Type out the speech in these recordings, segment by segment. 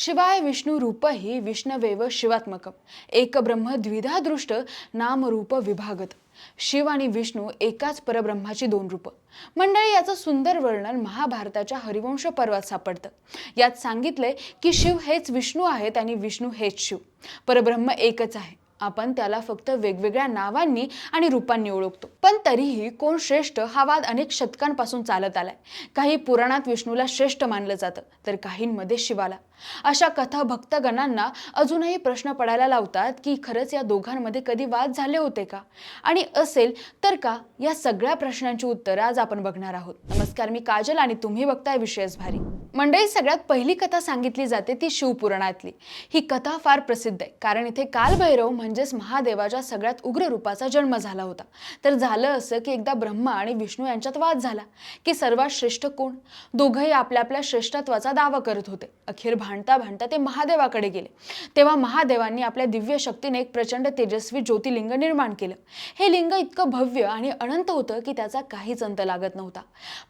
शिवाय विष्णू रूपही विष्णवेव शिवात्मकम एक ब्रह्म द्विधा दृष्ट नाम रूप विभागत. शिव आणि विष्णू एकाच परब्रह्माची दोन रूप. मंडळी याचं सुंदर वर्णन महाभारताच्या हरिवंश पर्वात सापडतं. यात सांगितलंय की शिव हेच विष्णू आहेत आणि विष्णू हेच शिव. परब्रह्म एकच आहे. आपण त्याला फक्त वेगवेगळ्या नावांनी आणि रूपांनी ओळखतो. पण तरीही कोण श्रेष्ठ हा वाद अनेक शतकांपासून चालत आलाय. काही पुराणात विष्णूला श्रेष्ठ मानलं जातं तर काहींमध्ये शिवाला. अशा कथा भक्तगणांना अजूनही प्रश्न पडायला लावतात की खरंच या दोघांमध्ये कधी वाद झाले होते का? आणि असेल तर का? या सगळ्या प्रश्नांची उत्तरं आज आपण बघणार आहोत. नमस्कार मी काजल आणि तुम्ही बघताय विशेष भारी. मंडळी सगळ्यात पहिली कथा सांगितली जाते ती शिवपुराणातली. ही कथा फार प्रसिद्ध आहे. कारण इथे कालभैरव म्हणजेच महादेवाच्या सगळ्यात उग्र रूपाचा जन्म झाला होता. तर झालं असं की एकदा ब्रह्मा आणि विष्णू यांच्यात वाद झाला की सर्वात श्रेष्ठ कोण? दोघंही आपल्या आपल्या श्रेष्ठत्वाचा दावा करत होते. अखेर भांडता भांडता ते महादेवाकडे गेले. तेव्हा महादेवांनी आपल्या दिव्य शक्तीने एक प्रचंड तेजस्वी ज्योतिलिंग निर्माण केलं. हे लिंग इतकं भव्य आणि अनंत होतं की त्याचा काहीच अंत लागत नव्हता.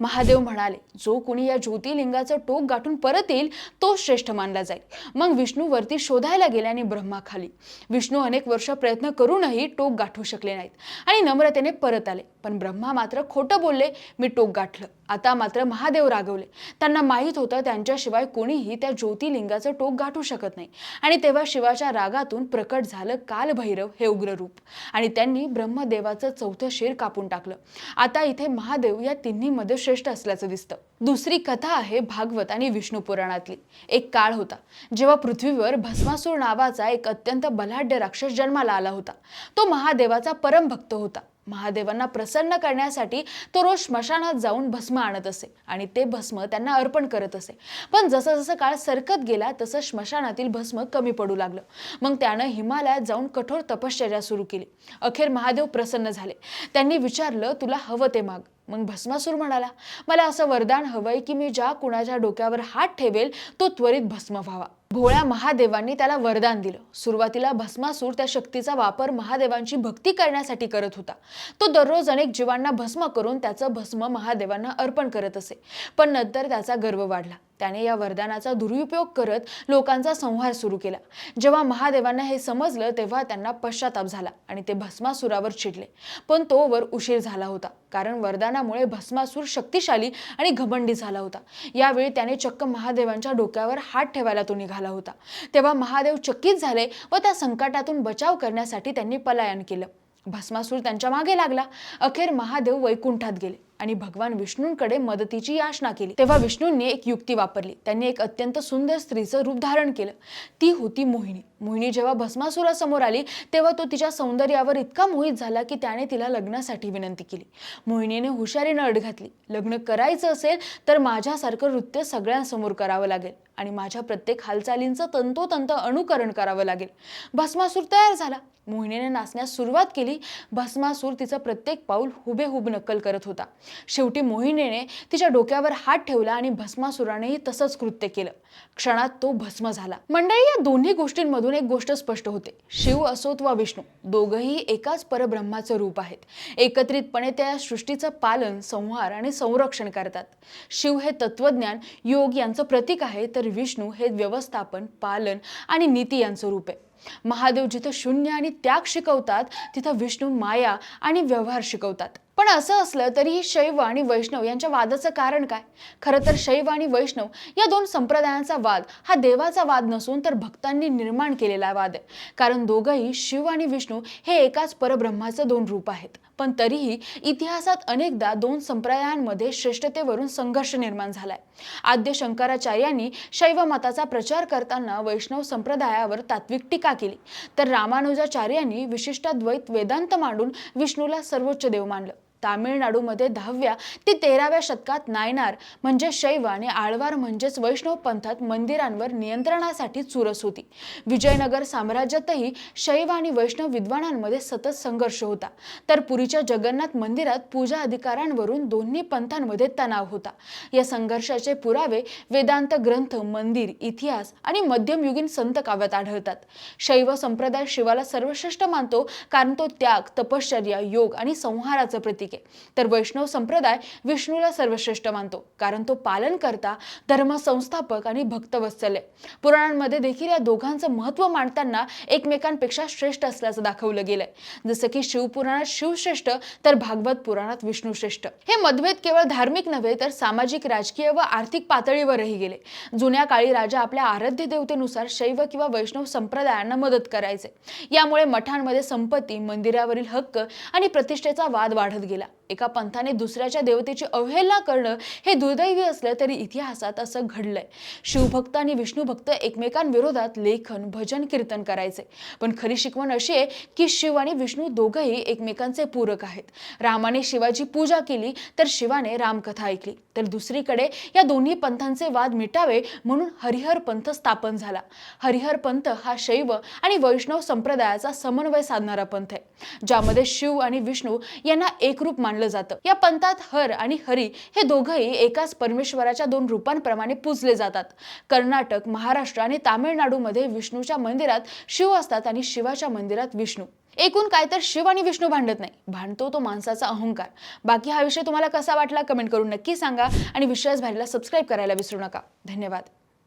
महादेव म्हणाले जो कुणी या ज्योतिलिंगाचं टोक गाठून परत येईल तो श्रेष्ठ मानला जाईल. मग विष्णू वरती शोधायला गेले आणि ब्रह्माखाली. विष्णू अनेक वर्ष प्रयत्न करूनही टोक गाठू शकले नाहीत आणि नम्रतेने परत आले. पण ब्रह्मा मात्र खोटं बोलले मी टोक गाठलं. आता मात्र महादेव रागवले. त्यांना माहीत होतं त्यांच्याशिवाय कोणीही त्या ज्योती ज्योतिलिंगाचं टोक गाठू शकत नाही. आणि तेव्हा शिवाच्या रागातून प्रकट झालं कालभैरव हे उग्र रूप आणि त्यांनी ब्रह्मदेवाचं चौथं शेर कापून टाकलं. आता इथे महादेव या तिन्हीमध्ये श्रेष्ठ असल्याचं दिसतं. दुसरी कथा आहे भागवत आणि विष्णू पुराणातली. एक काळ होता जेव्हा पृथ्वीवर भस्मासूर नावाचा एक अत्यंत बलाढ्य राक्षस जन्माला आला होता. तो महादेवाचा परमभक्त होता. महादेवांना प्रसन्न करण्यासाठी तो रोज स्मशानात जाऊन भस्म आणत असे आणि ते भस्म त्यांना अर्पण करत असे. पण जसं जसं काळ सरकत गेला तसं स्मशानातील भस्म कमी पडू लागलं. मग त्यानं हिमालयात जाऊन कठोर तपश्चर्या सुरू केली. अखेर महादेव प्रसन्न झाले. त्यांनी विचारलं तुला हवं ते माग. मग भस्मासूर म्हणाला मला असं वरदान हवंय की मी ज्या कुणाच्या डोक्यावर हात ठेवेल तो त्वरित भस्म व्हावा. भोळ्या महादेवांनी त्याला वरदान दिलं. सुरुवातीला भस्मासूर त्या शक्तीचा वापर महादेवांची भक्ती करण्यासाठी करत होता. तो दररोज अनेक जीवांना भस्म करून त्याचं भस्म महादेवांना अर्पण करत असे. पण नंतर त्याचा गर्व वाढला. त्याने या वरदानाचा दुरुपयोग करत लोकांचा संहार सुरू केला. जेव्हा महादेवांना हे समजलं तेव्हा त्यांना पश्चाताप झाला आणि ते भस्मासुरावर चिडले. पण तो वर उशीर झाला होता कारण वरदानामुळे भस्मासूर शक्तिशाली आणि घमंडी झाला होता. यावेळी त्याने चक्क महादेवांच्या डोक्यावर हात ठेवायला तो निघाला होता. तेव्हा महादेव चकित झाले व त्या संकटातून बचाव करण्यासाठी त्यांनी पलायन केलं. भस्मासूर त्यांच्या मागे लागला. अखेर महादेव वैकुंठात गेले. आणि भगवान विष्णूंकडे मदतीची याचना केली. तेव्हा विष्णूंनी एक युक्ती वापरली. त्यांनी एक अत्यंत सुंदर स्त्रीचं रूप धारण केलं. ती होती मोहिनी. मोहिनी जेव्हा भस्मासुरासमोर आली तेव्हा तो तिच्या सौंदर्यावर इतका मोहित झाला की त्याने तिला लग्नासाठी विनंती केली. मोहिनीने हुशारीनं अड घातली. लग्न करायचं असेल तर माझ्यासारखं नृत्य सगळ्यांसमोर करावं लागेल आणि माझ्या प्रत्येक हालचालींचं तंतोतंत अनुकरण करावं लागेल. भस्मासूर तयार झाला. मोहिनीने नाचण्यास सुरुवात केली. भस्मासूर तिचं प्रत्येक पाऊल हुबेहूब नक्कल करत होता. शेवटी मोहिनीने तिच्या डोक्यावर हात ठेवला आणि भस्मासुरानेही तसंच कृत्य केलं. क्षणात तो भस्म झाला. मंडळी या दोन्ही गोष्टींमधून एक गोष्ट स्पष्ट होते. शिव असोत वा विष्णू दोघंही एकाच परब्रह्माचं रूप आहेत. एकत्रितपणे त्या सृष्टीचं पालन संहार आणि संरक्षण करतात. शिव हे तत्वज्ञान योग यांचं प्रतीक आहे तर विष्णू हे व्यवस्थापन पालन आणि नीती यांचं रूप आहे. महादेव जिथं शून्य आणि त्याग शिकवतात तिथं विष्णू माया आणि व्यवहार शिकवतात. पण असं असलं तरीही शैव आणि वैष्णव यांच्या वादाचं कारण काय? खरं तर शैव आणि वैष्णव या दोन संप्रदायांचा वाद हा देवाचा वाद नसून तर भक्तांनी निर्माण केलेला वाद आहे. कारण दोघंही शिव आणि विष्णू हे एकाच परब्रह्माचं दोन रूप आहेत. पण तरीही इतिहासात अनेकदा दोन संप्रदायांमध्ये श्रेष्ठतेवरून संघर्ष निर्माण झालाय. आद्य शंकराचार्यांनी शैव मताचा प्रचार करताना वैष्णव संप्रदायावर तात्विक टीका केली. तर रामानुजाचार्यांनी विशिष्टाद्वैत वेदांत मांडून विष्णूला सर्वोच्च देव मानलं. तामिळनाडूमध्ये दहाव्या ते तेराव्या शतकात नायनार म्हणजे शैव आणि आळवार म्हणजेच वैष्णव पंथात मंदिरांवर नियंत्रणासाठी चुरस होती. विजयनगर साम्राज्यातही शैव आणि वैष्णव विद्वानांमध्ये सतत संघर्ष होता. तर पुरीच्या जगन्नाथ मंदिरात पूजा अधिकारांवरून दोन्ही पंथांमध्ये तणाव होता. या संघर्षाचे पुरावे वेदांत ग्रंथ मंदिर इतिहास आणि मध्यमयुगीन संत काव्यात आढळतात. शैव संप्रदाय शिवाला सर्वश्रेष्ठ मानतो कारण तो त्याग तपश्चर्या योग आणि संहाराचं प्रतीक प्रतीक आहे. तर वैष्णव संप्रदाय विष्णूला सर्वश्रेष्ठ मानतो. कारण तो पालन करता धर्म संस्थापक आणि आहे. पुराणांमध्ये देखील या दोघांचं महत्त्व मांडताना एकमेकांपेक्षा श्रेष्ठ असल्याचं दाखवलं गेलंय. जसं की शिवपुराणात शिवश्रेष्ठ तर भागवत पुराणात विष्णुश्रेष्ठ. हे मतभेद केवळ धार्मिक नव्हे तर सामाजिक राजकीय व आर्थिक पातळीवरही गेले. जुन्या काळी राजा आपल्या आराध्य देवतेनुसार शैव किंवा वैष्णव संप्रदायांना मदत करायचे. यामुळे मठांमध्ये संपत्ती मंदिरावरील हक्क आणि प्रतिष्ठेचा वाद वाढत गेला. لا. एका पंथाने दुसऱ्याच्या देवतेची अवहेलना करणं हे दुर्दैवी असलं तरी इतिहासात असं घडलंय. शिवभक्त आणि विष्णूभक्त एकमेकांविरोधात लेखन भजन कीर्तन करायचे. पण खरी शिकवण अशी आहे की शिव आणि विष्णू दोघंही एकमेकांचे पूरक आहेत. रामाने शिवाची पूजा केली तर शिवाने रामकथा ऐकली. तर दुसरीकडे या दोन्ही पंथांचे वाद मिटावे म्हणून हरिहर पंथ स्थापन झाला. हरिहर पंथ हा शैव आणि वैष्णव संप्रदायाचा समन्वय साधणारा पंथ आहे. ज्यामध्ये शिव आणि विष्णू यांना एकरूप मानलं जातं. या पंथात हर आणि हरी हे दोघंही एकाच परमेश्वराच्या दोन रूपांप्रमाणे पूजले जातात. कर्नाटक महाराष्ट्र आणि तामिळनाडूमध्ये विष्णूच्या मंदिरात शिव असतात आणि शिवाच्या मंदिरात विष्णू. एकूण काय तर शिव आणि विष्णू भांडत नाही. भांडतो तो माणसाचा अहंकार. बाकी हा विषय तुम्हाला कसा वाटला कमेंट करून नक्की सांगा आणि विश्वास भारीला सबस्क्राईब करायला विसरू नका. धन्यवाद.